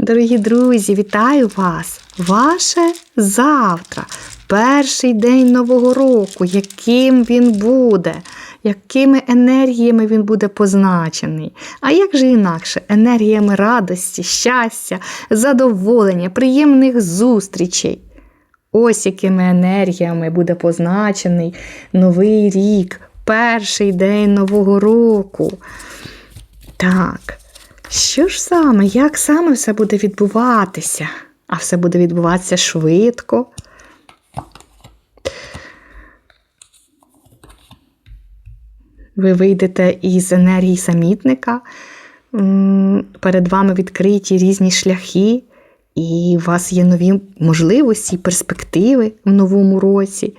Дорогі друзі, вітаю вас! Ваше завтра, перший день Нового року, яким він буде, якими енергіями він буде позначений. А як же інакше? Енергіями радості, щастя, задоволення, приємних зустрічей. Ось якими енергіями буде позначений новий рік, перший день Нового року. Так, що ж саме, як саме все буде відбуватися? А все буде відбуватися швидко. Ви вийдете із енергії самітника, перед вами відкриті різні шляхи, і у вас є нові можливості, перспективи в новому році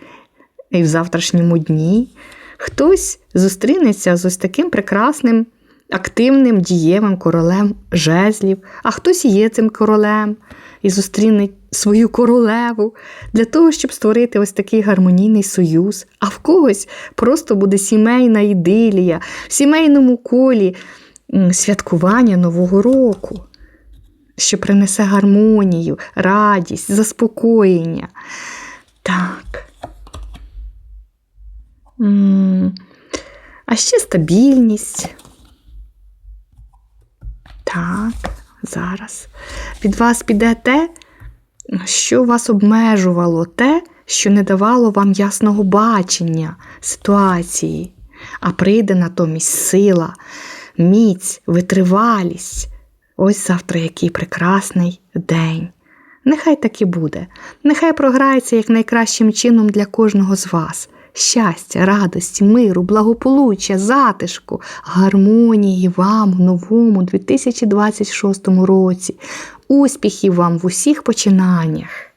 і в завтрашньому дні. Хтось зустрінеться з ось таким прекрасним, активним, дієвим королем жезлів, а хтось і є цим королем і зустріне свою королеву для того, щоб створити ось такий гармонійний союз. А в когось просто буде сімейна ідилія, в сімейному колі святкування Нового року, що принесе гармонію, радість, заспокоєння. Так. А ще стабільність. Так, зараз. Від вас піде те, що вас обмежувало, те, що не давало вам ясного бачення ситуації, а прийде натомість сила, міць, витривалість. Ось завтра який прекрасний день. Нехай так і буде. Нехай програється як найкращим чином для кожного з вас. Щастя, радості, миру, благополуччя, затишку, гармонії вам в новому 2026 році, успіхів вам в усіх починаннях.